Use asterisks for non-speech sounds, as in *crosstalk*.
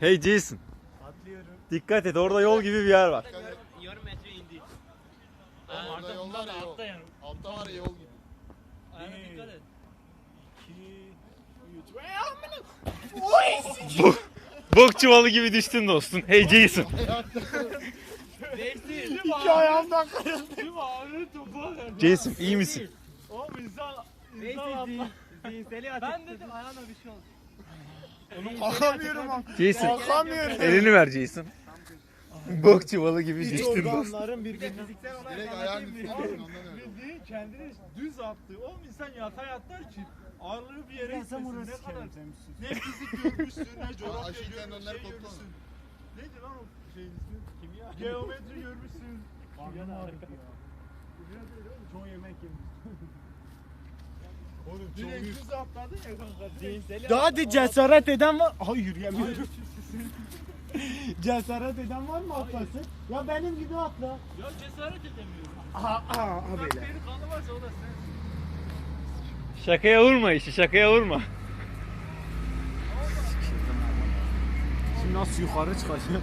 Hey Jason. Atlıyorum. Dikkat et orada yol gibi bir yer var. Yarım metre indi. Oğlum orada yol var ya yol. Altta yani. Altta var ya yol gibi. Ayağına dikkat et. 2 3 Bok, bok çuvalı gibi düştün dostum. Hey Jason. Değişti. İki ayağımdan kırıldı. Topa ver. Jason iyi misin? Oğlum insan... Atla. Ben dedim ayağına bir şey oldu. Kalkamıyorum abi. Jason. Kalkamıyorum. Elini ver Jason. Bok çuvalı gibi düştün dostum. organların birbirine. Direkt ayağın üstüne ondan öyle. Bildiğin kendini düz attı. Oğlum insan yatay atlar ki ağırlığı bir yere gitmesin. Ne kadar ne fizik görmüşsün ne *laughs* coğrafya görmüşsün, şey koptu. görmüşsün. Neydi lan o şeyin ismi? Kimya. Geometri görmüşsün. Çoğu yemek yemiş. Oğlum direkt düz atladın ya kanka. Daha hadi cesaret eden var. Hayır yemiyorum. *laughs* cesaret eden var mı atlasın? Ya benim gibi atla. Ya cesaret edemiyorum. Aha aha Bak böyle. beni kanı varsa o da sen. Şakaya vurma işi şakaya vurma. Şimdi nasıl yukarı çıkacağım?